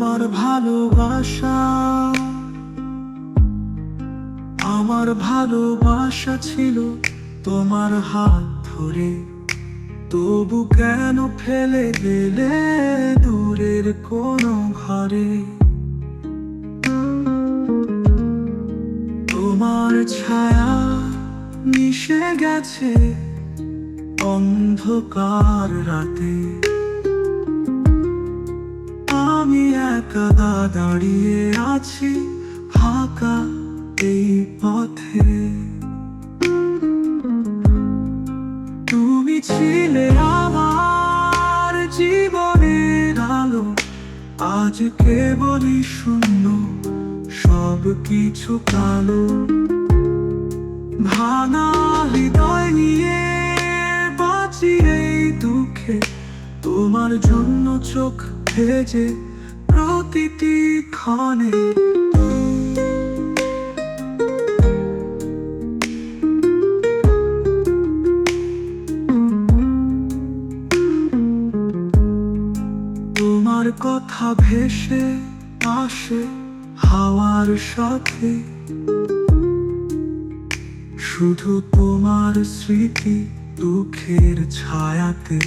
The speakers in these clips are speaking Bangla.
ভালোবাসা, আমার ভালোবাসা ছিল তোমার হাত ধরে। তবু কেন ফেলে গেলে দূরের কোনো ঘরে? তোমার ছায়া মিশে গেছে অন্ধকার রাতে। একা দাঁড়িয়ে আছি ফাঁকা এই পথে। তুমি ছিলে আমার জীবনের আলো, আজ কেবলই শূন্য সব কিছু কালো। ভাঙা হৃদয় নিয়ে বাঁচি এই দুঃখে তোমার জন্য চোখ ভেজে ক্ষণে তোমার কথা ভেসে আসে হাওয়ার সাথে। শুধু তোমার স্মৃতি দুঃখের ছায়াতে।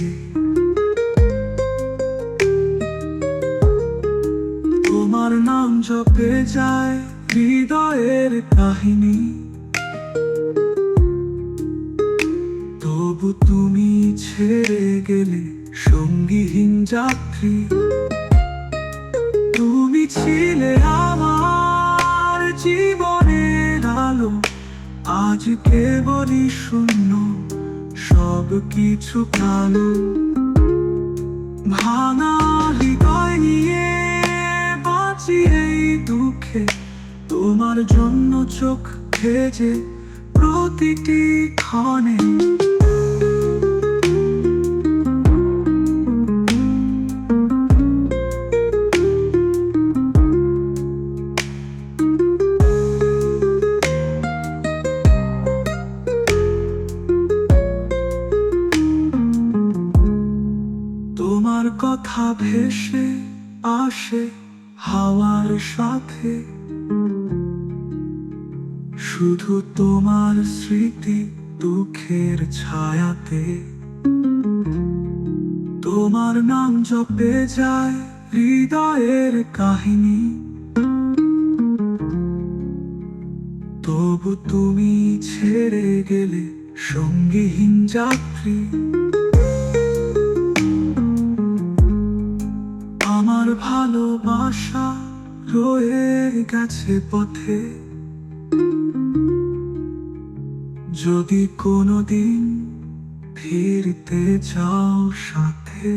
তোমার নাম জপে যায় হৃদয়ের কাহিনী। তবু তুমি ছেড়ে গেলে সঙ্গীহীন যাত্রী। তুমি ছিলে আমার জীবনের আলো, আজ কেবলই শূন্য সব কিছু কালো। ভাঙা তোমার জন্য চোখ ভেজে প্রতিটি ক্ষণে। তোমার কথা ভেসে আসে হাওয়ার সাথে। শুধু তোমার স্মৃতি দুঃখের ছায়াতে। তোমার নাম জপে যায় হৃদয়ের কাহিনী। তবু তুমি ছেড়ে গেলে সঙ্গীহীন যাত্রী। আমার ভালোবাসা রয়ে গেছে পথে। যদি কোনোদিন ফিরতে চাও সাথে